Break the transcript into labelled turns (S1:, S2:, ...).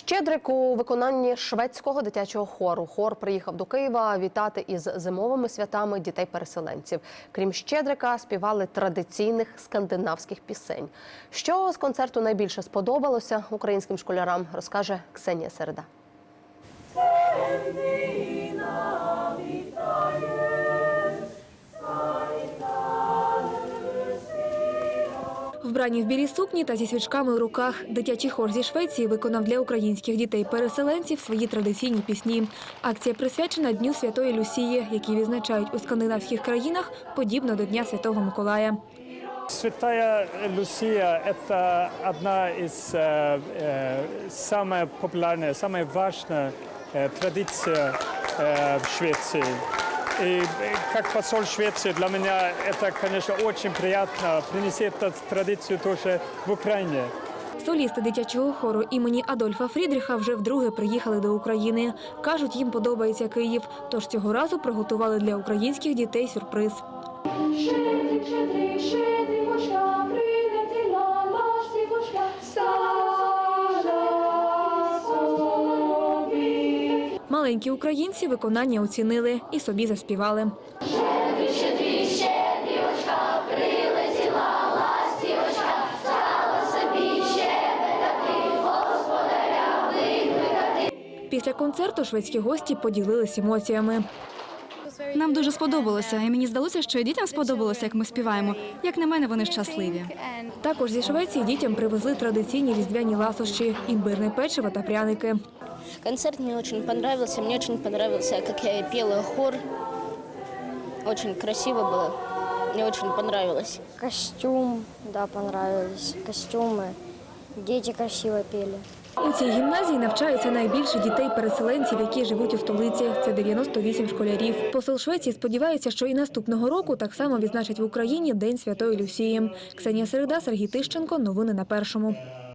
S1: Щедрик у виконанні шведського дитячого хору. Хор приїхав до Києва вітати із зимовими святами дітей-переселенців. Крім Щедрика, співали традиційних скандинавських пісень. Що з концерту найбільше сподобалося українським школярам, розкаже Ксенія Середа.
S2: Вбрані в білій сукні та зі свічками у руках дитячий хор зі Швеції виконав для українських дітей-переселенців свої традиційні пісні. Акція присвячена Дню Святої Люсії, який відзначають у скандинавських країнах подібно до Дня Святого Миколая.
S3: Святая Люсия – это одна из э, э, самая популярная, самая важная э, традиция э, в Швеции. И э, как посол Швеции для меня это, конечно, очень приятно принести эту традицию тоже в Украине.
S2: Солісти дитячого хору імені Адольфа Фрідріха вже вдруге приїхали до України. Кажуть, їм подобається Київ, тож цього разу приготували для українських дітей сюрприз.
S4: Щедрик, щедрик, щедрівочка,
S2: Маленькі українці виконання оцінили і собі заспівали. Після концерту шведські гості поділились емоціями.
S5: Нам дуже сподобалося, і мені здалося, що і дітям сподобалося, як ми співаємо. Як на мене, вони щасливі.
S2: Також зі Швеції дітям привезли традиційні різдвяні ласощі, імбирне печиво та пряники.
S6: Концерт мне очень понравился. Мне очень понравился, как я пела хор. Очень красиво было. Мне очень понравилось.
S7: Костюм, да, понравились. Костюмы. Дети красиво пели.
S2: У цій гімназії навчаються найбільше дітей-переселенців, які живуть у столиці. Це 98 школярів. Посол Швеції сподівається, що і наступного року так само відзначать в Україні День Святої Люсії. Ксенія Середа, Сергій Тищенко. Новини на першому.